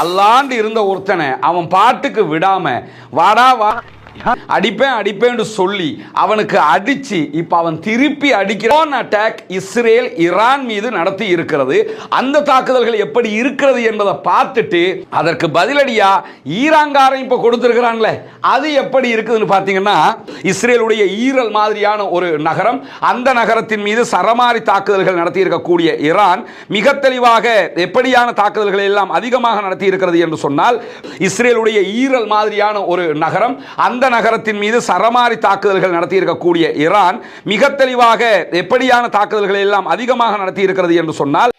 அல்லாண்டு இருந்த ஒருத்தனை அவன் பாட்டுக்கு விடாம வாடா வா. அடிப்பேன் அடிப்பேன்னு சொல்லி அவனுக்கு அடிச்சு இப்ப அவன் திருப்பி அடிக்கிறான் அட்டாக் இஸ்ரேல் ஈரான் மீது நடத்தி இருக்கிறது. அந்த தாக்குதல்கள் எப்படி இருக்கிறது என்பதை பார்த்துட்டு அதற்கு பதிலடியா ஈராங்காரன் இப்ப கொடுத்திருக்கிறான்ல அது எப்படி இருக்குதுன்னு பாத்தீங்கன்னா இஸ்ரேலுடைய ஈரல் மாதிரியான ஒரு நகரம் அந்த நகரத்தின் மீது சரமாரி தாக்குதல்கள் நடத்தி இருக்கக்கூடிய ஈரான் மிக தெளிவாக எப்படியான தாக்குதல்களை எல்லாம் அதிகமாக நடத்தி இருக்கிறது என்று சொன்னால் இஸ்ரேலுடைய ஈரல் மாதிரியான ஒரு நகரம் அந்த நகரத்தின் மீது சரமாரி தாக்குதல்கள் நடத்தியிருக்கக்கூடிய ஈரான் மிக தெளிவாக எப்படியான தாக்குதல்களை எல்லாம் அதிகமாக நடத்தியிருக்கிறது என்று சொன்னால்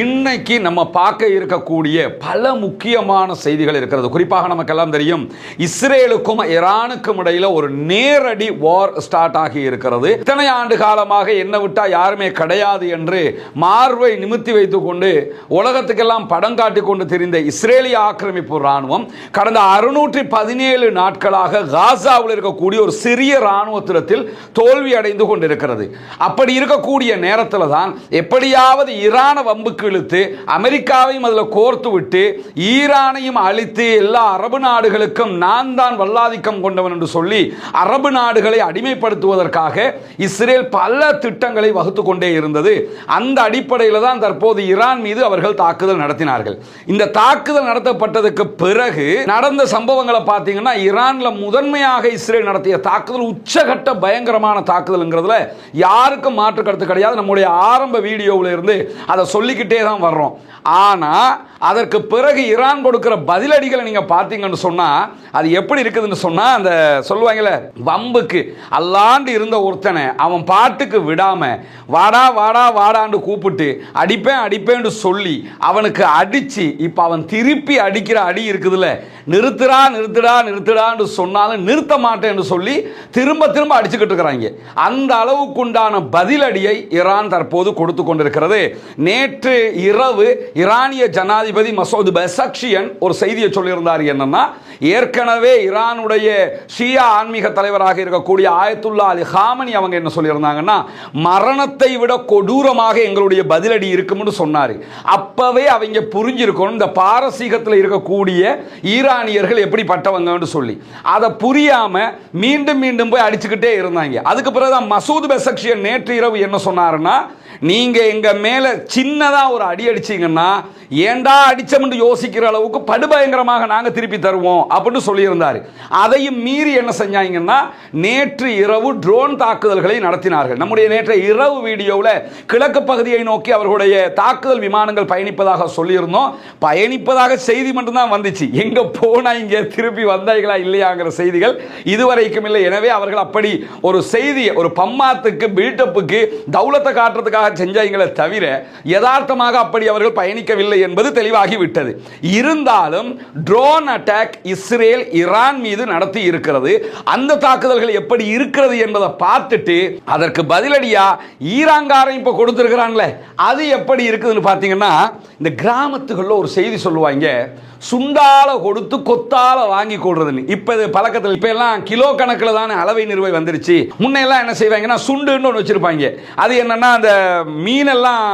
இன்னைக்கு நம்ம பார்க்க இருக்கக்கூடிய பல முக்கியமான செய்திகள் இருக்கிறது. குறிப்பாக நமக்கெல்லாம் தெரியும் இஸ்ரேலுக்கும் ஈரானுக்கும் இடையில ஒரு நேரடி வார் ஸ்டார்ட் ஆகி இருக்கிறது. இத்தனை ஆண்டு காலமாக என்ன விட்டா யாருமே கிடையாது என்று மார்பை நிமித்தி வைத்துக் கொண்டு உலகத்துக்கெல்லாம் படம் காட்டிக் கொண்டு தெரிந்த இஸ்ரேலிய ஆக்கிரமிப்பு ராணுவம் கடந்த அறுநூற்றி பதினேழு நாட்களாக காசாவில் இருக்கக்கூடிய ஒரு சிறிய ராணுவத்திடத்தில் தோல்வி அடைந்து கொண்டிருக்கிறது. அப்படி இருக்கக்கூடிய நேரத்தில் தான் எப்படியாவது ஈரான வம்புக்கு இழுத்து அமெரிக்காவையும் அதில் கோர்த்து விட்டு ஈரானையும் அழித்து எல்லா அரபு நாடுகளுக்கும் நான் தான் வல்லாதிக்கம் கொண்டவன் என்று சொல்லி அரபு நாடுகளை அடிமைப்படுத்துவதற்காக இஸ்ரேல் பல திட்டங்களை வகுத்து கொண்டே இருந்தது. அந்த அடிப்படையில் தான் தற்போது ஈரான் மீது அவர்கள் தாக்குதல் நடத்தினார்கள். இந்த தாக்குதல் நடத்தப்பட்டதுக்கு பிறகு நடந்த சம்பவங்களை பார்த்தீங்கன்னா ஈரான்ல முதன்மையாக இஸ்ரேல் நடத்திய தாக்குதல் உச்சகட்ட பயங்கரமான தாக்குதல்ங்கிறதுல யாருக்கும் மாற்று கருத்து கிடையாது. நம்முடைய ஆரம்ப வீடியோவில் இருந்து அதை சொல்லிக்க சொல்லிக்கிட்டே தான் வர்றோம். ஆனால் அதற்கு பிறகு ஈரான் கொடுக்குற பதிலடிகளை நீங்கள் பார்த்தீங்கன்னு சொன்னால் அது எப்படி இருக்குதுன்னு சொன்னால் அந்த சொல்லுவாங்கல்ல வம்புக்கு. அல்லாண்டு இருந்த ஒருத்தனை அவன் பாட்டுக்கு விடாமல் வாடா வாடா வாடான்னு கூப்பிட்டு அடிப்பேன் அடிப்பேன்னு சொல்லி அவனுக்கு அடித்து இப்போ அவன் திருப்பி அடிக்கிற அடி இருக்குதுல்ல நிறுத்துடா நிறுத்துடா நிறுத்துடான்னு சொன்னாலும் நிறுத்த மாட்டேன்னு சொல்லி திரும்ப திரும்ப அடிச்சுக்கிட்டு இருக்கிறாங்க. அந்த அளவுக்குண்டான பதிலடியை ஈரான் தற்போது கொடுத்து கொண்டிருக்கிறது. நேற்று இரவு ஈரானிய ஜனாதிபதி மசோது பெசக்ஷியன் ஒரு செய்தியை சொல்லியிருந்தார் என்னன்னா ஏற்கனவே ஈரானுடைய ஷியா ஆன்மீக தலைவராக இருக்கக்கூடிய ஆயத்துல்லா அலி ஹாமனி அவங்க என்ன சொல்லியிருந்தாங்கன்னா மரணத்தை விட கொடூரமாக எங்களுடைய பதிலடி இருக்கும்னு சொன்னார். அப்பவே அவங்க புரிஞ்சிருக்கணும் இந்த பாரசீகத்தில் இருக்கக்கூடிய ஈரானியர்கள் எப்படிப்பட்டவங்கன்னு சொல்லி. அதை புரியாம மீண்டும் மீண்டும் போய் அடிச்சுக்கிட்டே இருந்தாங்க. அதுக்கு பிறகுதான் மசூத் பெசக்ஷியன் நேற்று இரவு என்ன சொன்னாருன்னா நீங்க எங்க மேல சின்னதா ஒரு அடி அடிச்சீங்கன்னா ஏண்டா அடிச்சோம்னு யோசிக்கிற அளவுக்கு படுபயங்கரமாக நாங்க திருப்பி தருவோம் அப்படின்னு சொல்லியிருந்தார். அதையும் மீறி என்ன செஞ்சாங்கன்னா நேற்று இரவு ட்ரோன் தாக்குதல்களை நடத்தினார்கள். நம்முடைய நேற்று இரவு வீடியோவில் கிழக்கு பகுதியை நோக்கி அவர்களுடைய தாக்குதல் விமானங்கள் பயணிப்பதாக சொல்லியிருந்தோம். பயணிப்பதாக செய்தி மட்டும்தான் வந்துச்சு. எங்க போனால் இங்கே திருப்பி வந்தாய்களா இல்லையாங்கிற செய்திகள் இதுவரைக்கும் இல்லை. எனவே அவர்கள் அப்படி ஒரு செய்தியை ஒரு பம்மாத்துக்கு பில்டப்புக்கு தௌலத்தை காட்டுறதுக்காக செஞ்சாங்களே தவிர யதார்த்தமாக அப்படி அவர்கள் பயணிக்கவில்லை என்பது தெளிவாகி விட்டது இருந்தாலும் ட்ரோன் அட்டாக் இஸ்ரேல் ஈரான் மீது நடத்தி இருக்கிறது. அந்த தாக்குதல்கள் எப்படி இருக்கிறது என்பதை பார்த்துட்டு அதற்கு பதிலடியா ஈராங்காரன் இப்போ கொடுத்திருக்கிறான்ல அது எப்படி இருக்குதுன்னு பார்த்தீங்கன்னா இந்த கிராமத்துகளில் ஒரு செய்தி சொல்லுவாங்க சுண்டால கொடுத்து கொத்தால வாங்கி கொடுறதுன்னு இப்போ இது பழக்கத்தில் இப்போ எல்லாம் கிலோ கணக்கில் தானே அளவை நிறுவை வந்துருச்சு. முன்னெல்லாம் என்ன செய்வாங்கன்னா சுண்டுன்னு ஒன்று வச்சுருப்பாங்க. அது என்னன்னா அந்த மீனெல்லாம்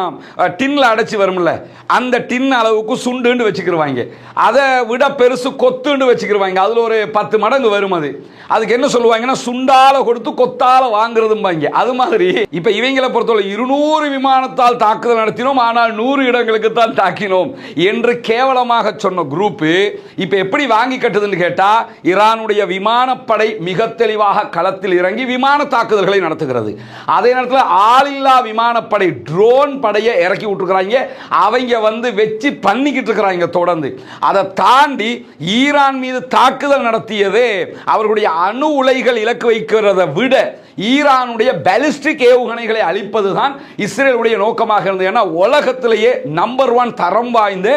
டின்ல அடைச்சி வரும்ல அந்த டின் அளவுக்கு சுண்டுன்னு வச்சுக்கிருவாங்க அதை விட பெருசு கொத்துன்னு வச்சுக்கிருவாங்க அதில் ஒரு பத்து மடங்கு வரும் அது. அதுக்கு என்ன சொல்லுவாங்கன்னா சுண்டால கொடுத்து கொத்தால வாங்குறதும்பாங்க அது மாதிரி. இப்போ இவங்களை பொறுத்தவரை இருநூறு விமானத்தால் தாக்குதல் நடத்தினோம் ஆனால் நூறு இடங்களுக்கு தான் தாக்கினோம் என்று கேவலமாக சொன்ன குரூப்பு இப்போ எப்படி வாங்கி கட்டுதுன்னு கேட்டால் ஈரானுடைய விமானப்படை மிக தெளிவாக களத்தில் இறங்கி விமான தாக்குதல்களை நடத்துகிறது. அதே நேரத்தில் ஆளில்லா விமான விமானப்படை ட்ரோன் படையை இறக்கி விட்டுருக்குறாங்க. அவங்க வந்து வச்சு பண்ணிக்கிட்டு இருக்கிறாங்க தொடர்ந்து. அதை தாண்டி ஈரான் மீது தாக்குதல் நடத்தியதே அவர்களுடைய அணு உலைகள் இலக்கு வைக்கிறதை விட ஈரானுடைய பலிஸ்டிக் ஏவுகணைகளை அழிப்பது தான் இஸ்ரேலுடைய நோக்கமாக இருந்தது. ஏன்னா உலகத்திலேயே நம்பர் ஒன் தரம் வாய்ந்த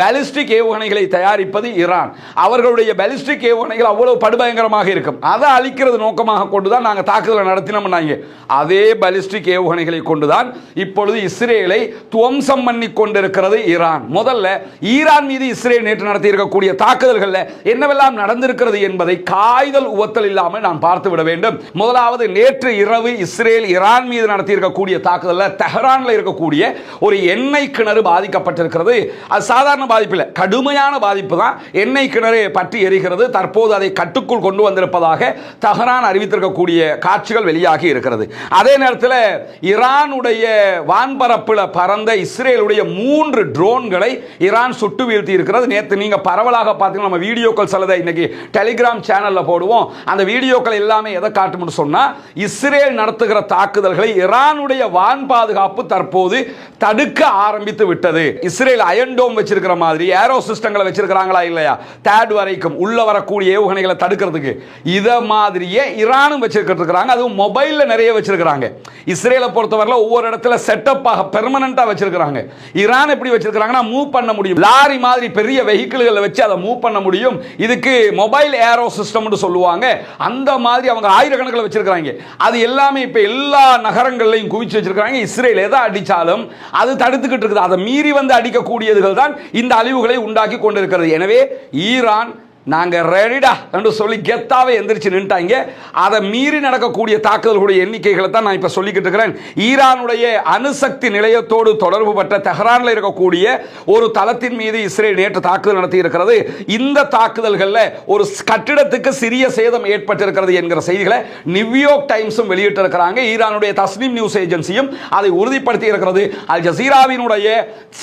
பாலிஸ்டிக் ஏவுகணைகளை தயாரிப்பது ஈரான். அவர்களுடைய பாலிஸ்டிக் ஏவுகணைகள் அவ்வளவு படுபயங்கரமாக இருக்கும். அதை அழிக்கிறது நோக்கமாக கொண்டு தான் நாங்கள் தாக்குதலை நடத்தினோம்னாங்க. அதே பாலிஸ்டிக் ஏவுகணைகளை கொண்டுதான் இப்பொழுது இஸ்ரேலை துவம்சம் பண்ணி கொண்டிருக்கிறது ஈரான். முதல்ல ஈரான் மீது இஸ்ரேல் நேற்று நடத்தியிருக்கக்கூடிய தாக்குதல்களில் என்னவெல்லாம் நடந்திருக்கிறது என்பதை காய்தல் உவத்தல் இல்லாமல் நான் பார்த்து விட வேண்டும். முதலாவது நேற்று இரவு இஸ்ரேல் ஈரான் மீது நடத்தியிருக்கக்கூடிய தாக்குதலில் தெஹரானில் இருக்கக்கூடிய ஒரு எண்ணெய் கிணறு பாதிக்கப்பட்டிருக்கிறது. அது சாதாரண பாதிப்பு இல்லை கடுமையான பாதிப்பு தான். எண்ணெய் கிணறு பற்றி எரிகிறது. தற்போது அதை கட்டுக்குள் கொண்டு வந்திருப்பதாக தஹரான் அறிவித்திருக்கக்கூடிய காட்சிகள் வெளியாகி இருக்கிறது. அதே நேரத்தில் ஈரானுடைய வான்பரப்பில் பறந்த இஸ்ரேலுடைய மூன்று ட்ரோன்களை ஈரான் சுட்டு வீழ்த்தி இருக்கிறது. நேற்று நீங்கள் பரவலாக பார்த்தீங்கன்னா நம்ம வீடியோக்கள் சிலதை இன்னைக்கு டெலிகிராம் சேனலில் போடுவோம். அந்த வீடியோக்கள் எல்லாமே எதை காட்டும்னு சொன்னால் இஸ்ரேல் நடத்துகிற தாக்குதல்களை ஈரானுடைய வான் பாதுகாப்பு தற்போது தடுக்க ஆரம்பித்து விட்டது. இஸ்ரேல் அயன்டோம் வச்சிருக்கிற மாதிரி ஏரோ சிஸ்டங்களை வச்சிருக்கிறாங்களா இல்லையா? தேர்ட் வரைக்கும் உள்ள வரக்கூடிய ஏவுகணைகளை தடுக்கிறதுக்கு. இதை மாதிரியே ஈரானும் வச்சிருக்கிறாங்க அதுவும் மொபைலில் நிறைய வச்சிருக்கிறாங்க. இஸ்ரேலை பொறுத்தவரையில் ஒவ்வொரு இடத்துல செட்டப்பாக பெர்மனண்டா வச்சிருக்கிறாங்க. ஈரான் எப்படி வச்சிருக்கிறாங்கன்னா மூவ் பண்ண முடியும். லாரி மாதிரி பெரிய வெஹிக்கிள்களை வச்சு அதை மூவ் பண்ண முடியும். இதுக்கு மொபைல் ஏரோ சிஸ்டம்னு சொல்லுவாங்க. அந்த மாதிரி அவங்க ஆயிரக்கணக்கில் வச்சிருக்கிறாங்க. அது எல்லாமே இப்போ எல்லா நகரங்கள்லையும் குவிச்சு வச்சிருக்கிறாங்க. இஸ்ரேல் எதை அடித்தாலும் அது தடுத்துக்கிட்டு இருக்குது. அதை மீறி வந்து அடிக்கக்கூடியதுகள் தான் இந்த அழிவுகளை உண்டாக்கி கொண்டிருக்கிறது. எனவே ஈரான் நாங்கள் ரெடிடா என்று சொல்லி கெத்தாவே எந்திரிச்சு நின்ட்டாங்க. அதை மீறி நடக்கக்கூடிய தாக்குதல்களுடைய எண்ணிக்கைகளை தான் நான் இப்போ சொல்லிக்கிட்டு இருக்கிறேன். ஈரானுடைய அணுசக்தி நிலையத்தோடு தொடர்பு பட்ட தெஹ்ரானில் இருக்கக்கூடிய ஒரு தளத்தின் மீது இஸ்ரேல் நேற்று தாக்குதல் நடத்தி இருக்கிறது. இந்த தாக்குதல்களில் ஒரு கட்டிடத்துக்கு சிறிய சேதம் ஏற்பட்டிருக்கிறது என்கிற செய்திகளை நியூயார்க் டைம்ஸும் வெளியிட்டிருக்கிறாங்க. ஈரானுடைய தஸ்னிம் நியூஸ் ஏஜென்சியும் அதை உறுதிப்படுத்தி இருக்கிறது. அல் ஜசீராவினுடைய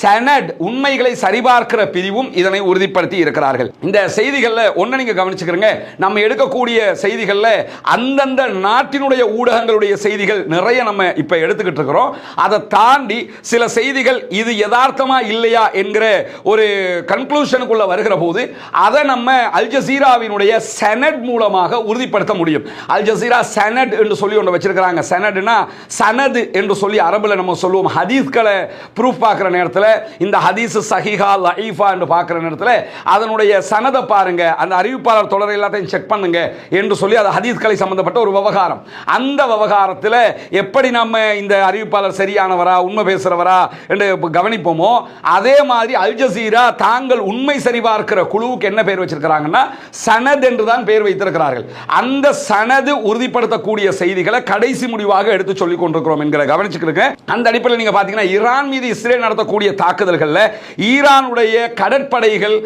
செனட் உண்மைகளை சரிபார்க்கிற பிரிவும் இதனை உறுதிப்படுத்தி இருக்கிறார்கள். இந்த செய்திகள் செய்திகளில் ஒன்று நீங்க கவனிச்சுக்கிறீங்க. நம்ம எடுக்கக்கூடிய செய்திகளில் அந்தந்த நாட்டினுடைய ஊடகங்களுடைய செய்திகள் நிறைய நம்ம இப்போ எடுத்துக்கிட்டு இருக்கிறோம். அதை தாண்டி சில செய்திகள் இது யதார்த்தமா இல்லையா என்கிற ஒரு கன்க்ளூஷனுக்குள்ள வருகிற போது அதை நம்ம அல் ஜசீராவினுடைய செனட் மூலமாக உறுதிப்படுத்த முடியும். அல் ஜசீரா செனட் என்று சொல்லி ஒன்று வச்சிருக்கிறாங்க. செனட்னா சனது என்று சொல்லி அரபில் நம்ம சொல்லுவோம். ஹதீஸ்களை ப்ரூஃப் பார்க்குற நேரத்தில் இந்த ஹதீஸ் சஹிஹா லைஃபா என்று பார்க்குற நேரத்தில் அதனுடைய சனதை பாருங்க. அந்த அறிவிப்பாளர் தொடர் எல்லாத்தையும் செக் பண்ணுங்க என்று சொல்லி அது ஹதீஸ்களை சம்பந்தப்பட்ட ஒரு விவகாரம். அந்த விவகாரத்தில் எப்படி நம்ம இந்த அறிவிப்பாளர் சரியானவரா உண்மை பேசுகிறவரா என்று கவனிப்போமோ அதே மாதிரி அல் ஜசீரா தாங்கள் உண்மை சரிபார்க்கிற குழுவுக்கு என்ன பேர் வச்சிருக்கிறாங்கன்னா சனத் என்று தான் பேர் வைத்திருக்கிறார்கள். அந்த சனது உறுதிப்படுத்தக்கூடிய செய்திகளை கடைசி முடிவாக எடுத்து சொல்லிக் கொண்டிருக்கிறோம் என்கிற கவனிச்சுக்கிறீங்க அந்த அடிப்படையில் நீங்கள் பார்த்தீங்கன்னா ஈரான் மீது இஸ்ரேல் நடத்தக்கூடிய தாக்குதல்களில் ஈரானுடைய கடற்படைகள்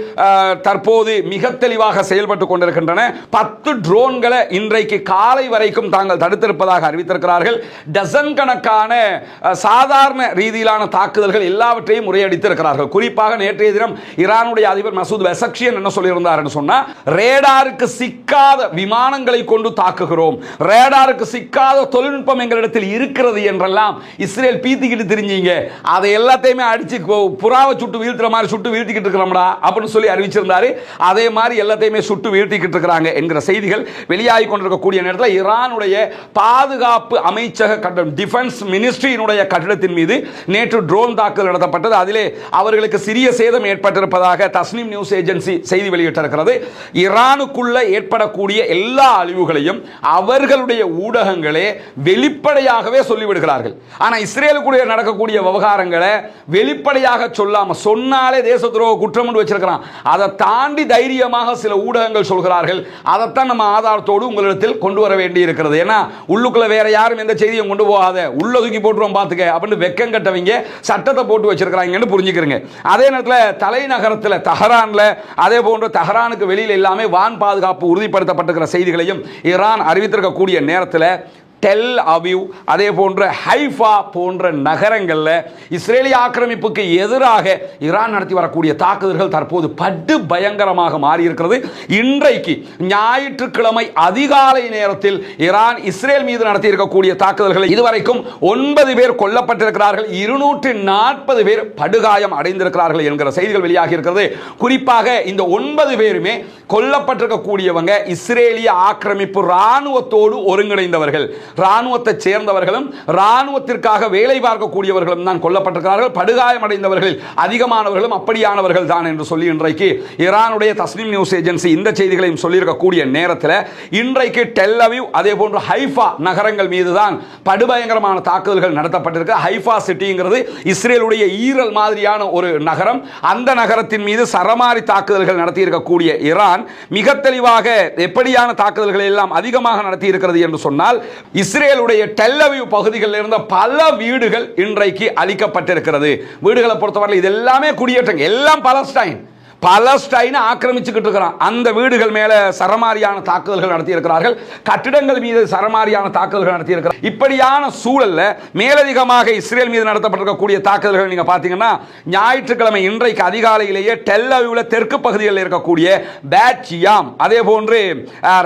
தற்போது மிக தெளிவாக செயல்பட்டு கொண்டிருக்கின்றன. பத்து ட்ரோன்களை இன்றைக்கு காலை வரைக்கும் தாங்கள் தடுத்திருப்பதாக அறிவித்திருக்கிறார்கள். டசன் கணக்கான சாதாரண ரீதியிலான தாக்குதல்கள் எல்லாவற்றையும் முறையடித்திருக்கிறார்கள். குறிப்பாக நேற்றைய தினம் ஈரானுடைய அதிபர் மசூத் வெசக்ஷியன் என்ன சொல்லியிருந்தார் சொன்னா ரேடாருக்கு சிக்காத விமானங்களை கொண்டு தாக்குகிறோம். ரேடாருக்கு சிக்காத தொழில்நுட்பம் எங்களிடத்தில் இருக்கிறது என்றெல்லாம் இஸ்ரேல் பீத்திக்கிட்டு தெரிஞ்சீங்க. அதை எல்லாத்தையுமே அடிச்சு புறாவை சுட்டு வீழ்த்துற மாதிரி சுட்டு வீழ்த்திக்கிட்டு இருக்கிறோம்டா அப்படின்னு சொல்லி அறிவிச்சிருந்தாரு. அதே மாதிரி மாதிரி எல்லாத்தையுமே சுட்டு வீழ்த்திக்கிட்டு இருக்கிறாங்க என்கிற செய்திகள் வெளியாகி கொண்டிருக்கக்கூடிய நேரத்தில் ஈரானுடைய பாதுகாப்பு அமைச்சக கட்டடம் டிஃபென்ஸ் மினிஸ்ட்ரியினுடைய கட்டிடத்தின் மீது நேற்று ட்ரோன் தாக்குதல் நடத்தப்பட்டது. அதிலே அவர்களுக்கு சிறிய சேதம் ஏற்பட்டிருப்பதாக தஸ்னீம் நியூஸ் ஏஜென்சி செய்தி வெளியிட்டிருக்கிறது. ஈரானுக்குள்ள ஏற்படக்கூடிய எல்லா அழிவுகளையும் அவர்களுடைய ஊடகங்களே வெளிப்படையாகவே சொல்லிவிடுகிறார்கள். ஆனால் இஸ்ரேலுக்குடைய நடக்கக்கூடிய விவகாரங்களை வெளிப்படையாக சொல்லாமல் சொன்னாலே தேச துரோக குற்றம் வச்சிருக்கிறான். அதை தாண்டி தைரியமாக சில ஊடகங்கள் சொல்கிறார்கள். அதைத்தான் நம்ம ஆதாரத்தோடு உங்களிடத்தில் கொண்டு வர வேண்டி இருக்கிறது ஏன்னா உள்ளுக்குள்ள வேற யாரும் எந்த செய்தியும் கொண்டு போகாத உள்ள தூக்கி போட்டுருவோம் பார்த்துக்க அப்படின்னு வெக்கம் கட்டவங்க சட்டத்தை போட்டு வச்சிருக்கிறாங்கன்னு புரிஞ்சுக்கிறீங்க. அதே நேரத்தில் தலைநகரத்தில் தஹரானில் அதே போன்று தஹரானுக்கு வெளியில் எல்லாமே வான் பாதுகாப்பு உறுதிப்படுத்தப்பட்டிருக்கிற செய்திகளையும் ஈரான் அறிவித்திருக்கக்கூடிய நேரத்தில் டெல் அவிவ் அதே போன்ற ஹைஃபா போன்ற நகரங்களில் இஸ்ரேலிய ஆக்கிரமிப்புக்கு எதிராக ஈரான் நடத்தி வரக்கூடிய தாக்குதல்கள் தற்போது படு பயங்கரமாக மாறியிருக்கிறது. இன்றைக்கு ஞாயிற்றுக்கிழமை அதிகாலை நேரத்தில் ஈரான் இஸ்ரேல் மீது நடத்தி இருக்கக்கூடிய தாக்குதல்களை இதுவரைக்கும் ஒன்பது பேர் கொல்லப்பட்டிருக்கிறார்கள். இருநூற்றி நாற்பது பேர் படுகாயம் அடைந்திருக்கிறார்கள் என்கிற செய்திகள் வெளியாகி இருக்கிறது. குறிப்பாக இந்த ஒன்பது பேருமே கொல்லப்பட்டிருக்கக்கூடியவங்க இஸ்ரேலிய ஆக்கிரமிப்பு ராணுவத்தோடு ஒருங்கிணைந்தவர்கள். ராணுவத்தை சேர்ந்தவர்களும் ராணுவத்திற்காக வேலை பார்க்கக்கூடியவர்களும் தான் கொல்லப்பட்டிருக்கிறார்கள். படுகாயம் அடைந்தவர்கள் அதிகமானவர்களும் அப்படியானவர்கள் தான் என்று சொல்லி இன்றைக்கு ஈரானுடைய தஸ்லீம் நியூஸ் ஏஜென்சி இந்த செய்திகளையும் சொல்லியிருக்கக்கூடிய நேரத்தில் இன்றைக்கு டெல் அதே போன்று ஹைஃபா நகரங்கள் மீது தான் படுபயங்கரமான தாக்குதல்கள் நடத்தப்பட்டிருக்கு. ஹைஃபா சிட்டிங்கிறது இஸ்ரேலுடைய ஈரல் மாதிரியான ஒரு நகரம். அந்த நகரத்தின் மீது சரமாரி தாக்குதல்கள் நடத்தியிருக்கக்கூடிய ஈரான் மிக தெளிவாக எப்படியான தாக்குதல்களை எல்லாம் அதிகமாக நடத்தி இருக்கிறது என்று சொன்னால் இஸ்ரேலுடைய டெல்லவியூ பகுதிகளில் இருந்த பல வீடுகள் இன்றைக்கு அழிக்கப்பட்டிருக்கிறது. வீடுகளை பொறுத்தவரை இது எல்லாமே குடியேற்றங்க எல்லாம் பலஸ்டைன் பலஸ்டைனை ஆக்கிரமிச்சுக்கிட்டு இருக்கிறான். அந்த வீடுகள் மேல சரமாரியான தாக்குதல்கள் நடத்தியிருக்கிறார்கள். கட்டிடங்கள் மீது சரமாரியான தாக்குதல்கள் நடத்தியிருக்கிறார். இப்படியான சூழல்ல மேலதிகமாக இஸ்ரேல் மீது நடத்தப்பட்டிருக்கக்கூடிய தாக்குதல்கள் நீங்க பாத்தீங்கன்னா ஞாயிற்றுக்கிழமை இன்றைக்கு அதிகாலையிலேயே டெல்லவியூவில் தெற்கு பகுதிகளில் இருக்கக்கூடிய பேட்ஜியாம் அதே போன்று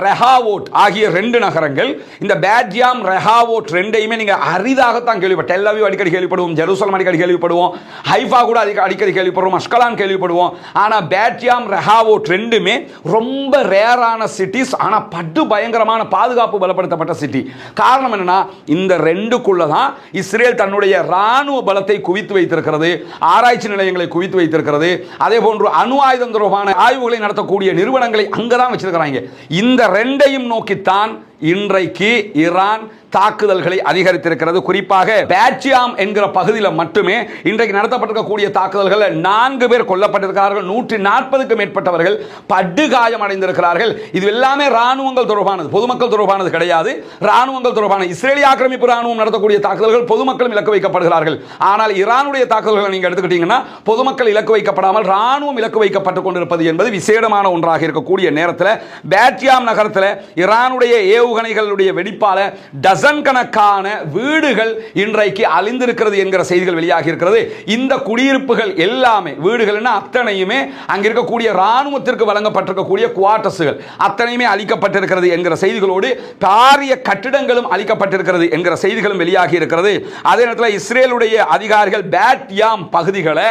ரெஹாவோட் ஆகிய ரெண்டு நகரங்கள் இந்த பேட்ஜியாம் ரெஹாவோட் ரெண்டையுமே நீங்க அரிதாகத்தான் கேள்விப்பட்ட டெல்லவியூ அடிக்கடி கேள்விப்படுவோம் ஜெருசலம் அடிக்கடி கேள்விப்படுவோம் ஹைஃபா கூட அதிக அடிக்கடி கேள்விப்படுவோம் அஷ்கலான் கேள்விப்படுவோம். ஆனால் பேட்ஜியாம் ரெஹாவோட் ரெண்டுமே ரொம்ப ரேரான சிட்டிஸ் ஆனால் படு பயங்கரமான பாதுகாப்பு பலப்படுத்தப்பட்ட சிட்டி காரணம் என்னன்னா இந்த ரெண்டுக்குள்ள தான் இஸ்ரேல் தன்னுடைய ராணுவ பலத்தை குவித்து வைத்திருக்கிறது ஆராய்ச்சி நிலையங்களை குவித்து வைத்திருக்கிறது அதே போன்று அணு ஆயுதம் தொடர்பான ஆய்வுகளை நடத்தக்கூடிய நிறுவனங்களை அங்கதான் வச்சிருக்கிறாங்க. இந்த ரெண்டையும் நோக்கித்தான் இன்றைக்கு ஈரான் தாக்குதல்களை அதிகரித்திருக்கிறது. குறிப்பாக பேட்சியாம் என்கிற பகுதியில் மட்டுமே இன்றைக்கு நடத்தப்பட்டிருக்கக்கூடிய தாக்குதல்கள் நான்கு பேர் கொல்லப்பட்டிருக்கிறார்கள். நூற்றி நாற்பதுக்கும் மேற்பட்டவர்கள் படுகாயம் அடைந்திருக்கிறார்கள். இது எல்லாமே ராணுவங்கள் தொடர்பானது பொதுமக்கள் தொடர்பானது கிடையாது. ராணுவங்கள் தொடர்பான இஸ்ரேலிய ஆக்கிரமிப்பு ராணுவம் நடத்தக்கூடிய தாக்குதல்கள் பொதுமக்களும் இலக்கு வைக்கப்படுகிறார்கள். ஆனால் ஈரானுடைய தாக்குதல்களை நீங்கள் எடுத்துக்கிட்டீங்கன்னா பொதுமக்கள் இலக்கு வைக்கப்படாமல் ராணுவம் இலக்கு வைக்கப்பட்டுக் கொண்டிருப்பது என்பது விசேடமான ஒன்றாக இருக்கக்கூடிய நேரத்தில் பேட்சியாம் நகரத்தில் ஈரானுடைய ஏவுகணைகளுடைய வெடிப்பால டசன் கணக்கான வீடுகள் இன்றைக்கு அழிந்திருக்கிறது என்கிற செய்திகள் வெளியாகி இருக்கிறது. இந்த குடியிருப்புகள் எல்லாமே வீடுகள்னா அத்தனையுமே அங்க இருக்கக்கூடிய ராணுவத்திற்கு வழங்கப்பட்டிருக்கக்கூடிய குவார்டர்ஸுகள் அத்தனையுமே அளிக்கப்பட்டிருக்கிறது என்கிற செய்திகளோடு பாரிய கட்டிடங்களும் அளிக்கப்பட்டிருக்கிறது என்கிற செய்திகளும் வெளியாகி இருக்கிறது. அதே நேரத்தில் இஸ்ரேலுடைய அதிகாரிகள் பேட்யாம் பகுதிகளை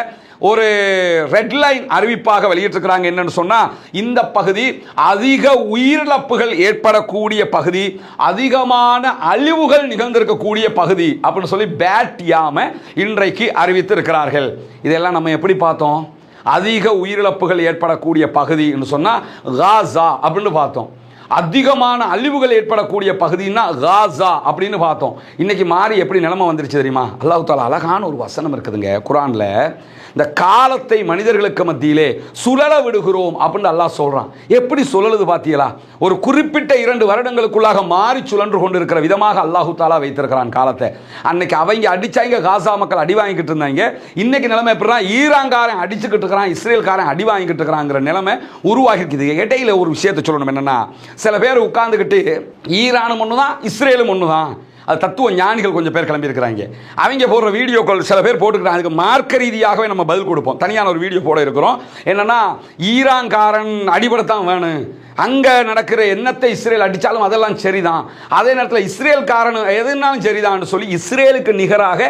ஒரு ரெட் லைன் அறிவிப்பாக வெளியிட்டிருக்கிறாங்க. என்னன்னு சொன்னால் இந்த பகுதி அதிக உயிரிழப்புகள் ஏற்படக்கூடிய பகுதி அதிகமான அழிவுகள் நிகழ்ந்திருக்கக்கூடிய பகுதி அப்படின்னு சொல்லி பேட்யாம இன்றைக்கு அறிவித்திருக்கிறார்கள். இதெல்லாம் நம்ம எப்படி பார்த்தோம்? அதிக உயிரிழப்புகள் ஏற்படக்கூடிய பகுதி என்று சொன்னா காசா அப்படின்னு பார்த்தோம். அதிகமான அழிவுகள் ஏற்படக்கூடிய பகுதின்னா காசா அப்படின்னு பார்த்தோம். இன்னைக்கு மாறி எப்படி நிலைமை வந்துருச்சு தெரியுமா? அல்லாஹு தாலா அழகான ஒரு வசனம் இருக்குதுங்க. குரான்ல இந்த காலத்தை மனிதர்களுக்கு மத்தியிலே சுழல விடுகிறோம் அப்படின்னு அல்லாஹ் சொல்கிறான் எப்படி சுழலுது பார்த்தீங்களா ஒரு குறிப்பிட்ட இரண்டு வருடங்களுக்குள்ளாக மாறி சுழன்று கொண்டிருக்கிற விதமாக அல்லாஹு தாலா வைத்திருக்கிறான் காலத்தை. அன்னைக்கு அவங்க அடிச்சாங்க காசா மக்கள் அடி வாங்கிட்டு இருந்தாங்க. இன்னைக்கு நிலைமை எப்படின்னா ஈரான்காரன் அடிச்சுக்கிட்டு இருக்கிறான் இஸ்ரேல்காரன் அடி வாங்கிக்கிட்டு இருக்கிறாங்கிற நிலைமை உருவாகிருக்குது. இடையில ஒரு விஷயத்தை சொல்லணும் என்னன்னா சில பேர் உட்காந்துக்கிட்டு ஈரானும் ஒன்று தான் இஸ்ரேலும் ஒன்று தான் அது தத்துவ ஞானிகள் கொஞ்சம் பேர் கிளம்பியிருக்கிறாங்க. அவங்க போடுற வீடியோக்கள் சில பேர் போட்டுக்கிறாங்க. அதுக்கு மார்க்க ரீதியாகவே நம்ம பதில் கொடுப்போம். தனியான ஒரு வீடியோ போட இருக்கிறோம். என்னன்னா ஈரான்காரன் அடிபடத்தான் வேணும் அங்கே நடக்கிற எண்ணத்தை இஸ்ரேல் அடித்தாலும் அதெல்லாம் சரிதான். அதே நேரத்தில் இஸ்ரேல்காரன் எதுனாலும் சரிதான்னு சொல்லி இஸ்ரேலுக்கு நிகராக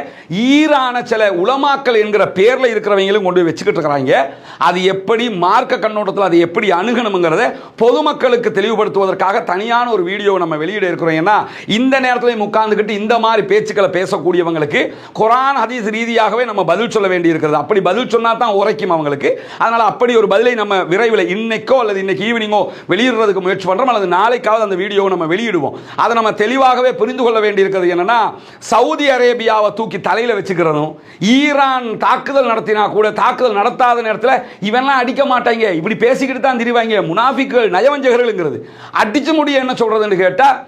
ஈரான சில உளமாக்கல் என்கிற பேரில் இருக்கிறவங்களும் கொண்டு போய் வச்சுக்கிட்டு இருக்கிறாங்க. அது எப்படி மார்க்க கண்ணோட்டத்தில் அதை எப்படி அணுகணுங்கிறத பொதுமக்களுக்கு தெளிவுபடுத்துவதற்காக தனியான ஒரு வீடியோ நம்ம வெளியிட இருக்கிறோம். ஏன்னா இந்த நேரத்தில் உட்கார்ந்துக்கிட்டு இந்த மாதிரி பேச்சுக்களை பேசக்கூடியவங்களுக்கு குரான் ஹதீஸ் ரீதியாகவே நம்ம பதில் சொல்ல வேண்டி இருக்கிறது அப்படி பதில் சொன்னா தான் உரைக்கும் அவங்களுக்கு. அதனால அப்படி ஒரு பதிலை நம்ம விரைவில் இன்னைக்கோ அல்லது இன்னைக்கு ஈவினிங்கோ வெளியிடுறதுக்கு முயற்சி பண்றோம். அல்லது நாளைக்காவது அந்த வீடியோவை நம்ம வெளியிடுவோம். அதை நம்ம தெளிவாகவே புரிந்து கொள்ள வேண்டியிருக்கிறது என்னன்னா சவுதி அரேபியாவை தூக்கி தலையில வச்சுக்கிறதும் ஈரான் தாக்குதல் நடத்தினா கூட தாக்குதல் நடத்தாத நேரத்தில் இவெல்லாம் அடிக்க மாட்டாங்க. இப்படி பேசிக்கிட்டு தான் திரிவாங்க. முனாஃபிக்கள் நயவஞ்சகர்கள்ங்கிறது. அடிச்சு முடிய என்ன சொல்றதுன்னு கேட்டால்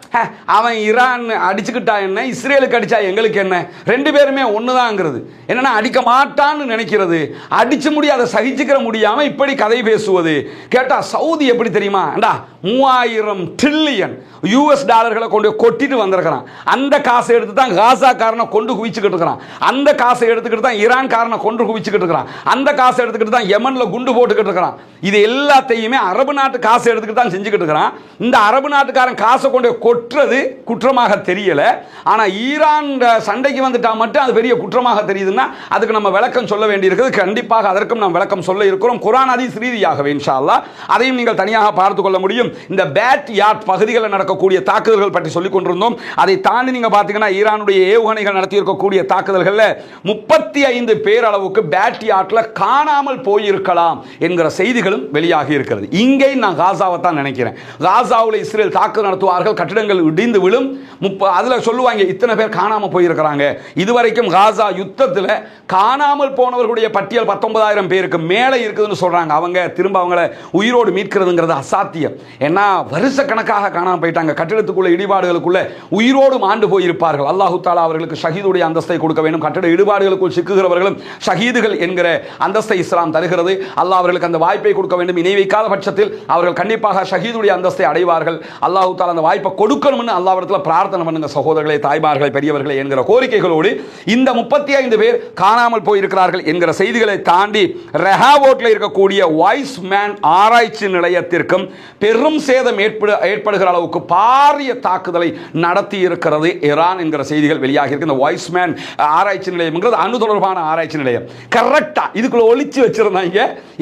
அவன் ஈரான் அடிச்சுக்கிட்டு என்ன? இஸ்ரேலுக்கு அடிச்சா எங்களுக்கு என்ன? ரெண்டு பேருமே ஒண்ணுதாங்கிறது. என்னன்னா அடிக்க மாட்டான்னு நினைக்கிறது. அடிச்சு முடியாத அதை சகிச்சுக்கிற முடியாம இப்படி கதை பேசுவது. கேட்டா சவுதி எப்படி தெரியுமா? ஏண்டா மூவாயிரம் ட்ரில்லியன் யூஎஸ் டாலர்களை கொண்டு கொட்டிட்டு வந்திருக்கிறான். அந்த காசை எடுத்து தான் காசா காரனை கொண்டு குவிச்சுக்கிட்டு இருக்கிறான். அந்த காசை எடுத்துக்கிட்டு தான் ஈரான் காரனை கொண்டு குவிச்சுக்கிட்டு இருக்கிறான். அந்த காசை எடுத்துக்கிட்டு தான் எமனில் குண்டு போட்டுக்கிட்டு இருக்கிறான். இது எல்லாத்தையுமே அரபு நாட்டு காசை எடுத்துக்கிட்டு தான் செஞ்சுக்கிட்டு இருக்கிறான். இந்த அரபு நாட்டுக்காரன் காசை கொண்டு போய் கொட்டுறது குற்றமாக தெரியலை. ஆனால் ஈரான் சண்டைக்கு வந்துட்டா மட்டும் அது பெரிய குற்றமாக தெரியுதுன்னா அதுக்கு நம்ம விளக்கம் சொல்ல வேண்டியிருக்குது கண்டிப்பாக அதற்கும் நாம் விளக்கம் சொல்ல இருக்கிறோம். குரான் ஹதீஸ் ரீதியாகவே இன்ஷால்லா அதையும் நீங்கள் தனியாக பார்த்து கொள்ள முடியும். இந்த பேட் யார்ட் பகுதிகளில் நடக்கக்கூடிய தாக்குதல்கள் பற்றி சொல்லிக் கொண்டிருந்தோம். அதை தாண்டி நீங்கள் பார்த்தீங்கன்னா ஈரானுடைய ஏவுகணைகள் நடத்தி இருக்கக்கூடிய தாக்குதல்களில் முப்பத்தி ஐந்து பேர் அளவுக்கு பேட் யார்ட்ல காணாமல் போயிருக்கலாம் என்கிற செய்திகளும் வெளியாகி இருக்கிறது. இங்கே நான் காசாவை தான் நினைக்கிறேன். காசாவில் இஸ்ரேல் தாக்குதல் நடத்துவார்கள் கட்டிடங்கள் இடிந்து விழும். முப்ப அதில் சொல்லுவாங்க இத்தனை பேர் காணாமல் போயிருக்கிறாங்க. இதுவரைக்கும் காசா யுத்தத்தில் காணாமல் போனவர்களுடைய பட்டியல் பத்தொன்பதாயிரம் பேருக்கு மேலே இருக்குதுன்னு சொல்கிறாங்க அவங்க திரும்ப அவங்கள உயிரோடு மீட்கிறதுங்கிறது அசாத்தியம். ஏன்னா வருஷ கணக்காக காணாமல் போயிட்டாங்க. கட்டிடத்துக்குள்ள இடிபாடுகளுக்குள்ள உயிரோடு மாண்டு போயிருப்பார்கள். அல்லாஹு தாலா அவர்களுக்கு ஷஹீதுடைய அந்தஸ்தை கொடுக்க வேண்டும். கட்டிட இடிபாடுகளுக்குள் சிக்குகிறவர்களும் ஷஹீதுகள் என்கிற அந்தஸ்தை இஸ்லாம் தருகிறது. அல்லாஹ் அவர்களுக்கு அந்த வாய்ப்பை கொடுக்க வேண்டும். இணை வைக்காத பட்சத்தில் அவர்கள் கண்டிப்பாக ஷஹீதுடைய அந்தஸ்தை அடைவார்கள். அல்லாஹு தாலா அந்த வாய்ப்பை கொடுக்கணும்னு அல்லாவிடத்தில் பிரார்த்தனை பண்ணுங்க சகோதரர்களே தாய்மார்களை பெரியவர்களே என்கிற கோரிக்கைகளோடு இந்த முப்பத்தி ஐந்து பேர் காணாமல் போயிருக்கிறார்கள் என்கிற செய்திகளை தாண்டி ரெஹாவோட்டில் இருக்கக்கூடிய வாய்ஸ் மேன் ஆராய்ச்சி நிலையத்திற்கும் பெரும் சேதம் ஏற்படு ஏற்படுகிற அளவுக்கு பாரிய தாக்குதலை நடத்தி இருக்கிறது ஈரான் என்கிற செய்திகள் வெளியாகி இருக்கு இந்த வாய்ஸ் மேன் ஆராய்ச்சி நிலையம்ங்கிறது அணு தொடர்பான ஆராய்ச்சி நிலையம். கரெக்டாக இதுக்குள்ள ஒழிச்சு வச்சிருந்தாங்க.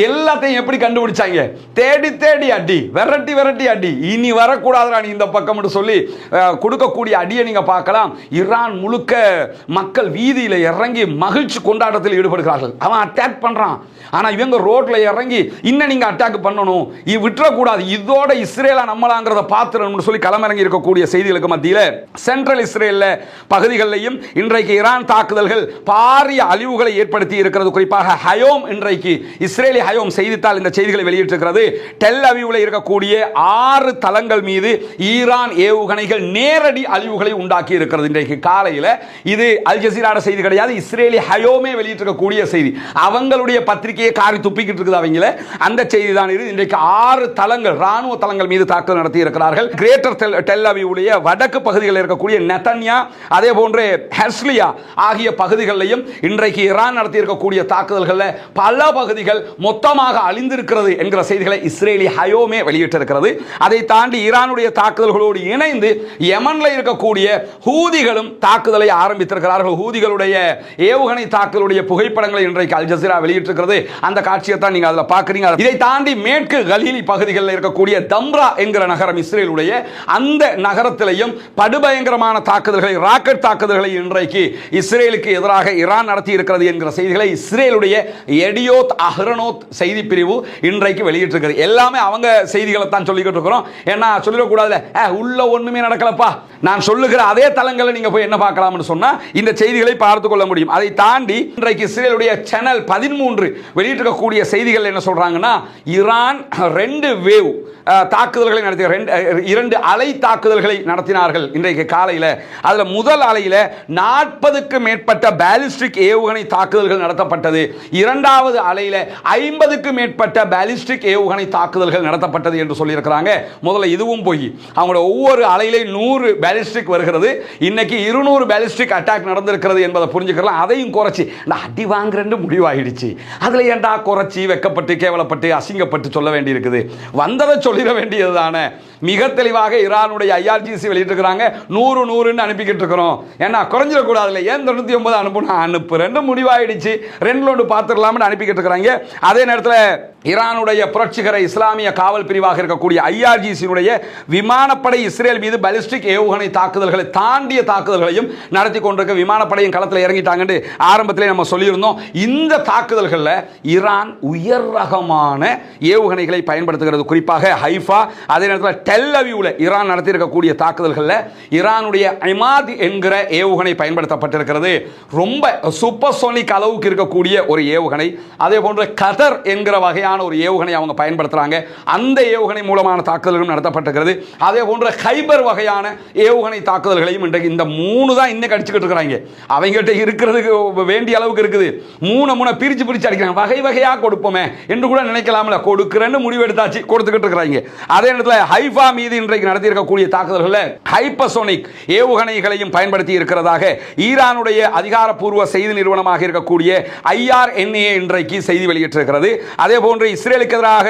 எல்லாத்தையும் எப்படி கண்டுபிடிச்சாங்க? தேடி தேடி அடி விரட்டி விரட்டி அடி. இனி வரக்கூடாதுடா நீ இந்த பக்கம் சொல்லி கொடுக்கக்கூடிய அடியை நீங்க பார்க்கலாம். ஈரான் முழுக்க மக்கள் வீதியில் இறங்கி மகிழ்ச்சி கொண்டாட்டத்தில் ஈடுபடுகிறார்கள். அவன் அட்டாக் பண்ணுறான் ஆனால் இவங்க ரோட்டில் இறங்கி இன்னும் நீங்கள் அட்டாக் பண்ணணும். இது விட்டுறக்கூடாது. இதோட இஸ்ரேலா நம்மளாங்கிறத பார்த்துடணும்னு சொல்லி களமிறங்கி இருக்கக்கூடிய செய்திகளுக்கு மத்தியில் சென்ட்ரல் இஸ்ரேலில் பகுதிகளிலையும் இன்றைக்கு ஈரான் தாக்குதல்கள் பாரிய அழிவுகளை ஏற்படுத்தி இருக்கிறது. குறிப்பாக ஹயோம் இன்றைக்கு இஸ்ரேலி ஹயோம் செய்தித்தாள் இந்த செய்திகளை வெளியிட்டிருக்கிறது. டெல் அவிவில் இருக்கக்கூடிய ஆறு தளங்கள் மீது ஈரான் ஏவுகணைகள் நேரடி அழிவுகளை உண்டாக்கி இருக்கிறது இன்றைக்கு காலையில். இது அல் ஜசீராட செய்தி கிடையாது. இஸ்ரேலி ஹயோமே வெளியிட்டிருக்கக்கூடிய செய்தி. அவங்களுடைய பத்திரிகையை காரி துப்பிக்கிட்டு இருக்குது அவங்கள. அந்த செய்தி தான் இது. இன்றைக்கு ஆறு தளங்கள் ராணுவ தளங்கள் மீது தாக்குதல் நடத்தி இருக்கிறார்கள். கிரேட்டர் டெல் டெல்லவியுடைய வடக்கு பகுதிகளில் இருக்கக்கூடிய நெத்தன்யா அதே போன்று ஹெர்ஸ்லியா ஆகிய பகுதிகளிலையும் இன்றைக்கு ஈரான் நடத்தி இருக்கக்கூடிய தாக்குதல்களில் பல பகுதிகள் மொத்தமாக அழிந்திருக்கிறது என்கிற செய்திகளை இஸ்ரேலி ஹயோமே வெளியிட்டிருக்கிறது. அதை தாண்டி ஈரானுடைய தாக்குதல்களோடு இணைந்து யமனில் இருக்கக்கூடிய ஹூதிகளும் தாக்குதலை ஆரம்பித்திருக்கிறார்கள். ஹூதிகளுடைய ஏவுகணை தாக்குதலுடைய புகைப்படங்களை இன்றைக்கு அல் ஜசீரா வெளியிட்டிருக்கிறது. அந்த காட்சியை தான் நீங்கள் அதில் பார்க்குறீங்க. இதை தாண்டி மேற்கு கலீலி பகுதிகளில் இருக்கக்கூடிய தம்ரா என்கிற நகரம் இஸ்ரேலுடைய அந்த நகரத்திலையும் படுபயங்கரமான தாக்குதல்களை ராக்கெட் தாக்குதல்களை இன்றைக்கு இஸ்ரேலுக்கு எதிராக ஈரான் நடத்தி இருக்கிறது என்கிற செய்திகளை இஸ்ரேலுடைய எடியோத் அஹ்ரனோத் செய்தி பிரிவு இன்றைக்கு வெளியிட்டிருக்கிறது. எல்லாமே அவங்க செய்திகளை தான் சொல்லிக்கிட்டு இருக்கிறோம். ஏன்னா சொல்லிடக்கூடாதுல உள்ள ஒன்றுமே நடக்கலப்பா. நான் சொல்லுகிற அதே தளங்களில் நீங்க போய் என்ன பார்க்கலாம்னு சொன்னா இந்த செய்திகளை பார்த்து கொள்ள முடியும். அதை தாண்டி இன்றைக்கு இஸ்ரேலுடைய சேனல் பதிமூன்று வெளியிட்டிருக்கக்கூடிய செய்திகள் என்ன சொல்றாங்கன்னா ஈரான் ரெண்டு வேவ் தாக்குதல்களை நடத்திய ரெண்டு இரண்டு அலை தாக்குதல்களை நடத்தினார்கள் இன்றைக்கு காலையில். அதில் முதல் அலையில் நாற்பதுக்கு மேற்பட்ட பேலிஸ்டிக் ஏவுகணை தாக்குதல்கள் நடத்தப்பட்டது. இரண்டாவது அலையில் ஐம்பதுக்கு மேற்பட்ட பேலிஸ்டிக் ஏவுகணை தாக்குதல்கள் நடத்தப்பட்டது என்று சொல்லியிருக்கிறாங்க. முதல்ல இதுவும் போய் அவங்களோட ஒவ்வொரு அலையிலே நூறு பேலிஸ்டிக் வருகிறது. இன்னைக்கு இருநூறு பேலிஸ்டிக் அட்டாக் நடந்திருக்கிறது என்பதை புரிஞ்சுக்கலாம் அதையும் குறைச்சி இந்த அடி வாங்குறேன்னு முடிவாயிடுச்சு. அதில் ஏண்டா குறைச்சி வெக்கப்பட்டு கேவலப்பட்டு அசிங்கப்பட்டு சொல்ல வேண்டியிருக்குது? வந்ததை சொல்லிட வேண்டியது தானே மிக தெளிவாக ஈரானுடைய ஐஆர்ஜிசி வெளியிட்டிருக்கிறாங்க. நூறு நூறுன்னு அனுப்பிக்கிட்டு இருக்கிறோம் ஏன்னா குறைஞ்சிடக்கூடாதுல்ல. ஏன் தொண்ணூற்றி ஒன்பது அனுப்புனா அனுப்புறேன்னு முடிவாயிடுச்சு. ரெண்டு ஒன்று பார்த்துடலாம்னு அனுப்பிக்கிட்டு இருக்கிறாங்க அதே நேரத்தில் ஈரானுடைய புரட்சிகர இஸ்லாமிய காவல் பிரிவாக இருக்கக்கூடிய ஐஆர்ஜிசியினுடைய விமானப்படை இஸ்ரேல் மீது பலிஸ்டிக் ஏவுகணை தாக்குதல்களை தாண்டிய தாக்குதல்களையும் நடத்தி கொண்டிருக்க விமானப்படையின் களத்தில் இறங்கிட்டாங்கன்னு ஆரம்பத்திலே நம்ம சொல்லியிருந்தோம். இந்த தாக்குதல்களில் ஈரான் உயர் ரகமான ஏவுகணைகளை பயன்படுத்துகிறது. குறிப்பாக ஹைஃபா அதே நேரத்தில் டெல் அவியூவில் ஈரான் நடத்தியிருக்கக்கூடிய தாக்குதல்களில் ஈரானுடைய ஐமாத் என்கிற ஏவுகணை பயன்படுத்தப்பட்டிருக்கிறது. ரொம்ப சூப்பர்சோனிக் அளவுக்கு இருக்கக்கூடிய ஒரு ஏவுகணை. அதே போன்ற கதர் என்கிற வகையான ஒரு ஏவுகணை அவங்க பயன்படுத்துறாங்க. அந்த ஏவுகணை மூலமான தாக்குதல்களும் நடத்தப்பட்டிருக்கிறது. அதே போன்ற ஹைபர் வகையான ஏவுகணை தாக்குதல் தாக்குதல்களையும் இன்றைக்கு இந்த மூணு தான் இன்னும் கடிச்சுக்கிட்டு இருக்கிறாங்க. அவங்ககிட்ட இருக்கிறதுக்கு வேண்டிய அளவுக்கு இருக்குது. மூணு மூணு பிரித்து பிரித்து அடிக்கிறாங்க. வகை வகையாக கொடுப்போமே என்று கூட நினைக்கலாம்ல. கொடுக்குறேன்னு முடிவு எடுத்தாச்சு கொடுத்துக்கிட்டு இருக்கிறாங்க. அதே நேரத்தில் ஹைஃபா மீது இன்றைக்கு நடத்தியிருக்கக்கூடிய தாக்குதல்களில் ஹைப்பசோனிக் ஏவுகணைகளையும் பயன்படுத்தி இருக்கிறதாக ஈரானுடைய அதிகாரப்பூர்வ செய்தி நிறுவனமாக இருக்கக்கூடிய ஐஆர்என்ஏ இன்றைக்கு செய்தி வெளியிட்டிருக்கிறது. அதே போன்று இஸ்ரேலுக்கு எதிராக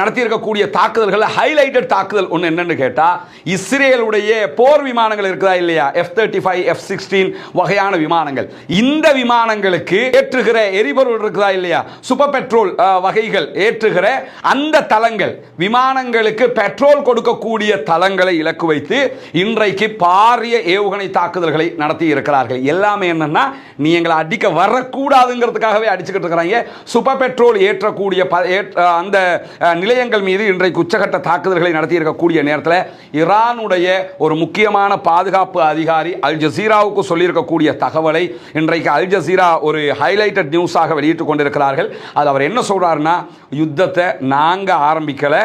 நடத்தியிருக்கக்கூடிய தாக்குதல்களில் ஹைலைட்டட் தாக்குதல் ஒன்று என்னன்னு கேட்டால் இஸ்ரேலுடைய போர் விமானங்கள் விமானங்கள் இருக்குதா இல்லையா? F thirty five F sixteen வகையான விமானங்கள். இந்த விமானங்களுக்கு ஏற்றுகிற எரிபொருள் இருக்குதா இல்லையா? சூப்பர் பெட்ரோல் வகைகள் ஏற்றுகிற அந்த தளங்கள் விமானங்களுக்கு பெட்ரோல் கொடுக்கக்கூடிய தளங்களை இலக்கு வைத்து இன்றைக்கு பாரிய ஏவுகணை தாக்குதல்களை நடத்தி இருக்கிறார்கள். எல்லாமே என்னன்னா நீ எங்களை அடிக்க வரக்கூடாதுங்கிறதுக்காகவே அடிச்சுக்கிட்டு இருக்கிறாங்க. சூப்பர் பெட்ரோல் ஏற்றக்கூடிய அந்த நிலையங்கள் மீது இன்றைக்கு உச்சகட்ட தாக்குதல்களை நடத்தி இருக்கக்கூடிய நேரத்தில் ஈரானுடைய ஒரு முக்கியமான பாதுகாப்பு அதிகாரி அல் ஜசீராவுக்கு சொல்லியிருக்கக்கூடிய தகவலை இன்றைக்கு அல் ஜசீரா ஒரு ஹைலைட்டட் நியூஸாக வெளியிட்டு கொண்டிருக்கிறார்கள். அது அவர் என்ன சொல்கிறாருன்னா யுத்தத்தை நாங்கள் ஆரம்பிக்கலை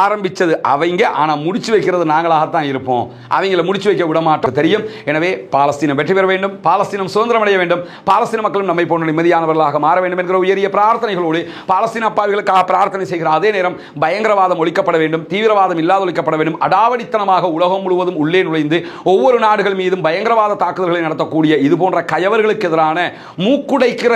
ஆரம்பிச்சது அவங்க ஆனால் முடிச்சு வைக்கிறது நாங்களாகத்தான் இருப்போம். அவங்கள முடிச்சு வைக்க விட மாட்டோம் தெரியும்? எனவே பாலஸ்தீனம் வெற்றி பெற வேண்டும். பாலஸ்தீனம் சுதந்திரம் அடைய வேண்டும். பாலஸ்தீன மக்களும் நம்மை போன்ற நிம்மதியானவர்களாக மாற வேண்டும் என்கிற உயரிய பிரார்த்தனைகளோடு பாலஸ்தீன அப்பாவிகளுக்காக பிரார்த்தனை செய்கிற அதே நேரம் பயங்கரவாதம் ஒழிக்கப்பட வேண்டும். தீவிரவாதம் இல்லாத ஒழிக்கப்பட வேண்டும். அடாவடித்தனமாக உலகம் முழுவதும் உள்ளே நுழைந்து ஒவ்வொரு நாடுகள் மீதும் பயங்கரவாத தாக்குதல்களை நடத்தக்கூடிய இது போன்ற கயவர்களுக்கு எதிரான மூக்குடைக்கிற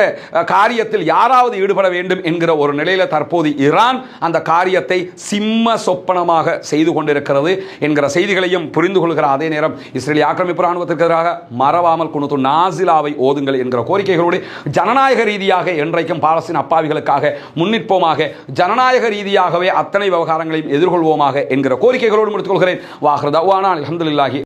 காரியத்தில் யாராவது ஈடுபட வேண்டும் என்கிற ஒரு நிலையில தற்போது ஈரான் அந்த காரியத்தை சிம் சிம்ம சொப்பனமாக செய்து கொண்டிருக்கிறது என்கிற செய்திகளையும் புரிந்து கொள்கிற அதே நேரம் இஸ்ரேலிய ஆக்கிரமிப்பு ராணுவத்திற்கு எதிராக மறவாமல் குணுத்து நாசிலாவை ஓதுங்கள் என்கிற கோரிக்கைகளோடு ஜனநாயக ரீதியாக என்றைக்கும் பாலஸ்தீன் அப்பாவிகளுக்காக முன்னிற்போமாக ஜனநாயக ரீதியாகவே அத்தனை விவகாரங்களையும் எதிர்கொள்வோமாக என்கிற கோரிக்கைகளோடு முடித்துக் கொள்கிறேன் வாஹ்ரதவானா அலமதுல்லாஹி